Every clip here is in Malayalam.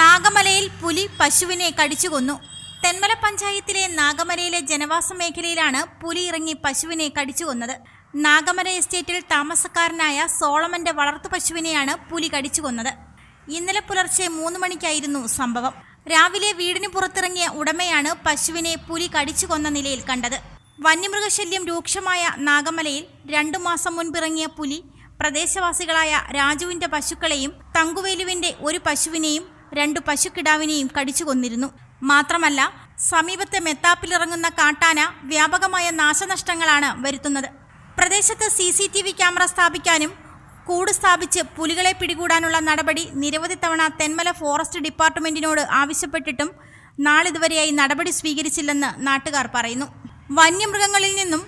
നാഗമലയിൽ പുലി പശുവിനെ കടിച്ചുകൊന്നു. തെന്മല പഞ്ചായത്തിലെ നാഗമലയിലെ ജനവാസ മേഖലയിലാണ് പുലി ഇറങ്ങി പശുവിനെ കടിച്ചു കൊന്നത് നാഗമല എസ്റ്റേറ്റിൽ താമസക്കാരനായ സോളമന്റെ വളർത്തു പശുവിനെയാണ് പുലി കടിച്ചു കൊന്നത് ഇന്നലെ പുലർച്ചെ മൂന്ന് മണിക്കായിരുന്നു സംഭവം. രാവിലെ വീടിന് പുറത്തിറങ്ങിയ ഉടമയാണ് പശുവിനെ പുലി കടിച്ചു കൊന്ന നിലയിൽ കണ്ടത്. വന്യമൃഗശല്യം രൂക്ഷമായ നാഗമലയിൽ രണ്ടു മാസം മുൻപിറങ്ങിയ പുലി പ്രദേശവാസികളായ രാജുവിന്റെ പശുക്കളെയും തങ്കുവേലുവിന്റെ ഒരു പശുവിനെയും രണ്ടു പശുക്കിടാവിനെയും കടിച്ചു കൊന്നിരുന്നു. മാത്രമല്ല സമീപത്തെ മെത്താപ്പിലിറങ്ങുന്ന കാട്ടാന വ്യാപകമായ നാശനഷ്ടങ്ങളാണ് വരുത്തുന്നത്. പ്രദേശത്ത് C C T V camera സ്ഥാപിക്കാനും കൂട് സ്ഥാപിച്ച് പുലികളെ പിടികൂടാനുള്ള നടപടി നിരവധി തവണ തെന്മല ഫോറസ്റ്റ് ഡിപ്പാർട്ട്മെന്റിനോട് ആവശ്യപ്പെട്ടിട്ടും നാളിതുവരെയായി നടപടി സ്വീകരിച്ചില്ലെന്ന് നാട്ടുകാർ പറയുന്നു. വന്യമൃഗങ്ങളിൽ നിന്നും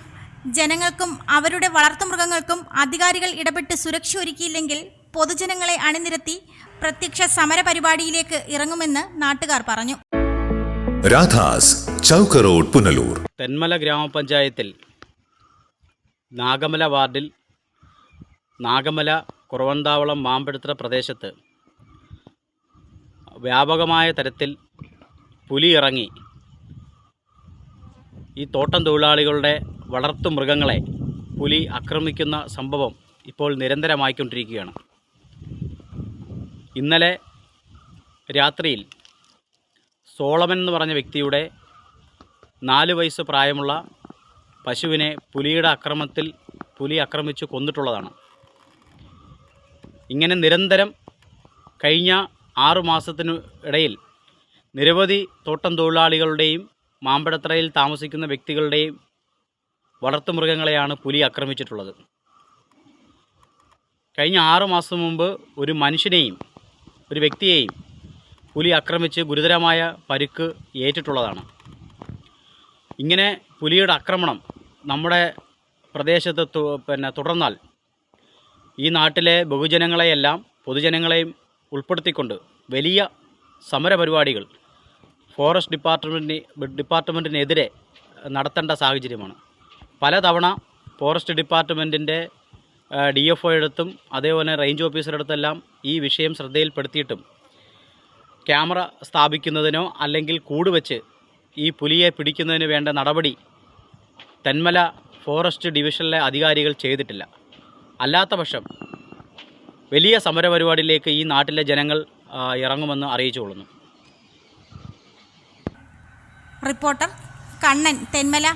ജനങ്ങൾക്കും അവരുടെ വളർത്തുമൃഗങ്ങൾക്കും അധികാരികൾ ഇടപെട്ട് സുരക്ഷ ഒരുക്കിയില്ലെങ്കിൽ പൊതുജനങ്ങളെ അണിനിരത്തി പ്രത്യക്ഷ സമര പരിപാടിയിലേക്ക് ഇറങ്ങുമെന്ന് നാട്ടുകാർ പറഞ്ഞു. രാധാസ് ചൗക്ക് റോഡ് പുനലൂർ. തെന്മല ഗ്രാമപഞ്ചായത്തിൽ നാഗമല വാർഡിൽ നാഗമല കുറവന്താവളം മാമ്പെടുത്ത പ്രദേശത്ത് വ്യാപകമായ തരത്തിൽ പുലി ഇറങ്ങി ഈ തോട്ടം തൊഴിലാളികളുടെ വളർത്തു മൃഗങ്ങളെ പുലി ആക്രമിക്കുന്ന സംഭവം ഇപ്പോൾ നിരന്തരമായിക്കൊണ്ടിരിക്കുകയാണ്. ഇന്നലെ രാത്രിയിൽ സോളമൻ എന്ന് പറഞ്ഞ വ്യക്തിയുടെ നാല് വയസ്സ് പ്രായമുള്ള പശുവിനെ പുലിയുടെ അക്രമത്തിൽ പുലി ആക്രമിച്ചു കൊന്നിട്ടുള്ളതാണ്. ഇങ്ങനെ നിരന്തരം കഴിഞ്ഞ ആറു മാസത്തിനു ഇടയിൽ നിരവധി തോട്ടം തൊഴിലാളികളുടെയും മാമ്പഴത്തറയിൽ താമസിക്കുന്ന വ്യക്തികളുടെയും വളർത്തുമൃഗങ്ങളെയാണ് പുലി ആക്രമിച്ചിട്ടുള്ളത്. കഴിഞ്ഞ ആറു മാസം മുമ്പ് ഒരു മനുഷ്യനെയും ഒരു വ്യക്തിയെയും പുലി ആക്രമിച്ച് ഗുരുതരമായ പരുക്ക് ഏറ്റിട്ടുള്ളതാണ്. ഇങ്ങനെ പുലിയുടെ ആക്രമണം നമ്മുടെ പ്രദേശത്ത് പിന്നെ തുടർന്നാൽ ഈ നാട്ടിലെ ബഹുജനങ്ങളെയെല്ലാം പൊതുജനങ്ങളെയും ഉൾപ്പെടുത്തിക്കൊണ്ട് വലിയ സമരപരിപാടികൾ ഫോറസ്റ്റ് ഡിപ്പാർട്ട്മെന്റിന് ഡിപ്പാർട്ട്മെന്റിനെതിരെ നടത്തേണ്ട സാഹചര്യമാണ്. പലതവണ ഫോറസ്റ്റ് ഡിപ്പാർട്ട്മെന്റിന്റെ ഡി എഫ് ഒയെടുത്തും അതേപോലെ റേഞ്ച് ഓഫീസറെടുത്തെല്ലാം ഈ വിഷയം ശ്രദ്ധയിൽപ്പെടുത്തിയിട്ടും ക്യാമറ സ്ഥാപിക്കുന്നതിനോ അല്ലെങ്കിൽ കൂട് വെച്ച് ഈ പുലിയെ പിടിക്കുന്നതിന് വേണ്ട നടപടി തെന്മല ഫോറസ്റ്റ് ഡിവിഷനിലെ അധികാരികൾ ചെയ്തിട്ടില്ല. അല്ലാത്ത പക്ഷം വലിയ സമരപരിപാടിയിലേക്ക് ഈ നാട്ടിലെ ജനങ്ങൾ ഇറങ്ങുമെന്ന് ഇറങ്ങുമെന്ന് അറിയിച്ചുകൊള്ളുന്നു. റിപ്പോർട്ടർ കണ്ണൻ തെന്മല.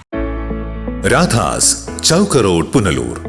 രാധാസ് ചൗക്കറോഡ് പുനലൂർ.